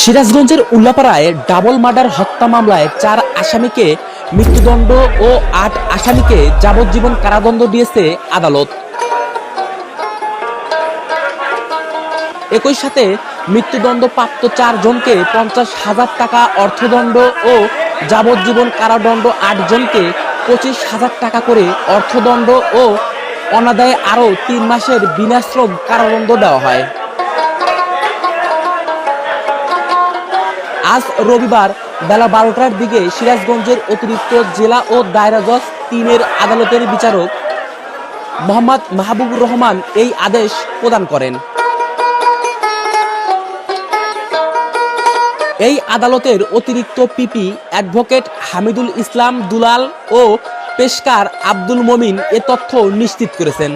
সিরাজগঞ্জের উল্লাপাড়ায় double murder হত্যা মামলায় চার আসামিকে মৃত্যুদণ্ড ও আট আসামিকে যাবজ্জীবন কারাদণ্ড দিয়েছে আদালত। একই সাথে মৃত্যুদণ্ড প্রাপ্ত চারজনকে পঞ্চাশ হাজার টাকা অর্থদণ্ড ও যাবজ্জীবন কারাদণ্ড আটজনকে পঁচিশ হাজার টাকা করে অর্থদণ্ড ও অনাদায়ে আরও তিন মাসের বিনাশ্রম কারাদণ্ড দেওয়া হয়। আজ রবিবার বেলা বারোটার দিকে সিরাজগঞ্জের অতিরিক্ত জেলা ও দায়রা জজ তিনের আদালতের বিচারক মোহাম্মদ মাহবুবুর রহমান এই আদেশ প্রদান করেন। এই আদালতের অতিরিক্ত পিপি অ্যাডভোকেট হামিদুল ইসলাম দুলাল ও পেশকার আব্দুল মমিন এ তথ্য নিশ্চিত করেছেন।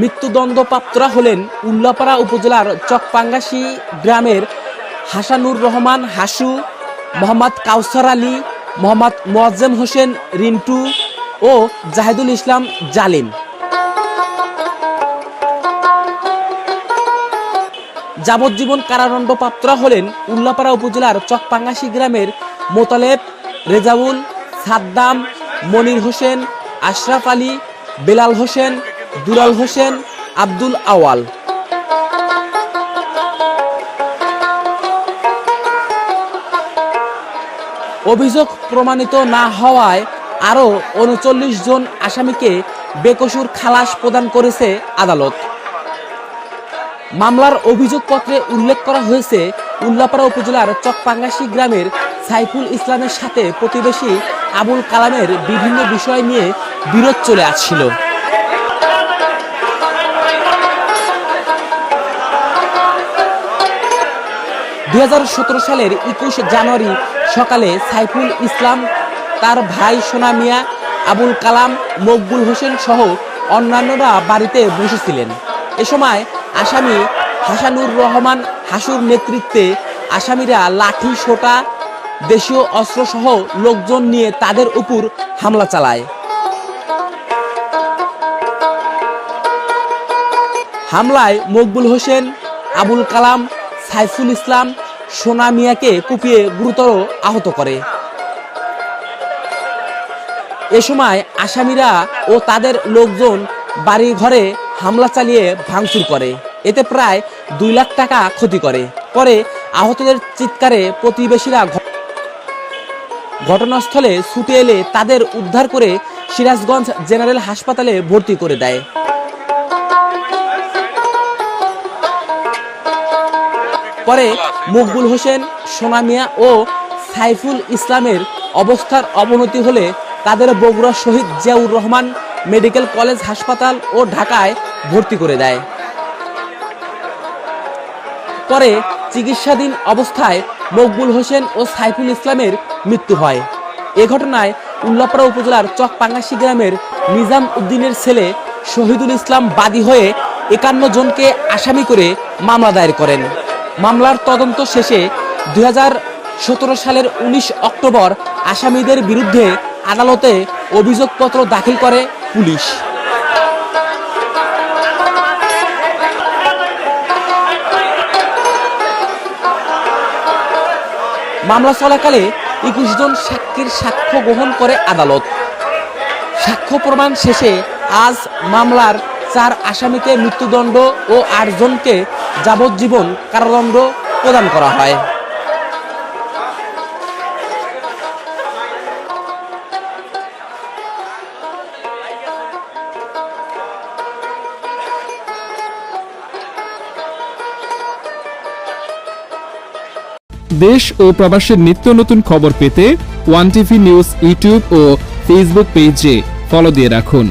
মৃত্যুদণ্ডপ্রাপ্তরা হলেন উল্লাপাড়া উপজেলার চকপাঙ্গাসী গ্রামের হাসানুর রহমান, হাসু, মোহাম্মদ কাউসার আলী, মোহাম্মদ মোয়াজ্জেম হোসেন, রিন্টু ও জাহেদুল ইসলাম জালিম। যাবজ্জীবন কারাদণ্ড প্রাপ্তরা হলেন উল্লাপাড়া উপজেলার চকপাঙ্গাসী গ্রামের মোতালেব, রেজাউল, সাদ্দাম, মনির হোসেন, আশরাফ আলী, বেলাল হোসেন, দুলাল হোসেন, আব্দুল আওয়াল। অভিযোগ প্রমাণিত না হওয়ায় আরও উনচল্লিশ জন আসামিকে বেকসুর খালাস প্রদান করেছে আদালত। মামলার অভিযোগপত্রে উল্লেখ করা হয়েছে, উল্লাপাড়া উপজেলার চকপাঙ্গাসি গ্রামের সাইফুল ইসলামের সাথে প্রতিবেশী আবুল কালামের বিভিন্ন বিষয় নিয়ে বিরোধ চলে আসছিল। দু হাজার সতেরো সালের একুশ জানুয়ারি সকালে সাইফুল ইসলাম, তার ভাই সোনা মিয়া, আবুল কালাম, মকবুল হোসেন সহ অন্যান্যরা বাড়িতে বসেছিলেন। এ সময় আসামি হাসানুর রহমান হাসুর নেতৃত্বে আসামিরা লাঠি, সোটা, দেশীয় অস্ত্রসহ লোকজন নিয়ে তাদের উপর হামলা চালায়। হামলায় মকবুল হোসেন, আবুল কালাম সাইফুল ইসলাম সোনা মিয়াকে কুপিয়ে গুরুতর আহত করে। এ সময় আসামিরা ও তাদের লোকজন বাড়ি ঘরে হামলা চালিয়ে ভাঙচুর করে। এতে প্রায় দুই লাখ টাকা ক্ষতি করে। পরে আহতদের চিৎকারে প্রতিবেশীরা ঘটনাস্থলে ছুটে এলে তাদের উদ্ধার করে সিরাজগঞ্জ জেনারেল হাসপাতালে ভর্তি করে দেয়। পরে মকবুল হোসেন, সোনা মিয়া ও সাইফুল ইসলামের অবস্থার অবনতি হলে তাদের বগুড়া শহীদ জিয়াউর রহমান মেডিকেল কলেজ হাসপাতাল ও ঢাকায় ভর্তি করে দেয়। পরে চিকিৎসাধীন অবস্থায় মকবুল হোসেন ও সাইফুল ইসলামের মৃত্যু হয়। এ ঘটনায় উল্লাপাড়া উপজেলার চকপাঙ্গাসী গ্রামের নিজাম উদ্দিনের ছেলে শহীদুল ইসলাম বাদী হয়ে একান্ন জনকে আসামি করে মামলা দায়ের করেন। মামলার তদন্ত শেষে দু হাজার সতেরো সালের উনিশ অক্টোবর আসামিদের বিরুদ্ধে আদালতে অভিযোগপত্র দাখিল করে পুলিশ। মামলা চলাকালে একুশ জন সাক্ষীর সাক্ষ্য গ্রহণ করে আদালত। সাক্ষ্য প্রমাণ শেষে আজ মামলার চার আসামিকে মৃত্যুদণ্ড ও আটজনকে যাবজ্জীবন কারাদণ্ড প্রদান করা হয়। দেশ ও প্রবাসের নিত্য নতুন খবর পেতে ওয়ান টিভি নিউজ, ইউটিউব ও ফেসবুক পেজে ফলো দিয়ে রাখুন।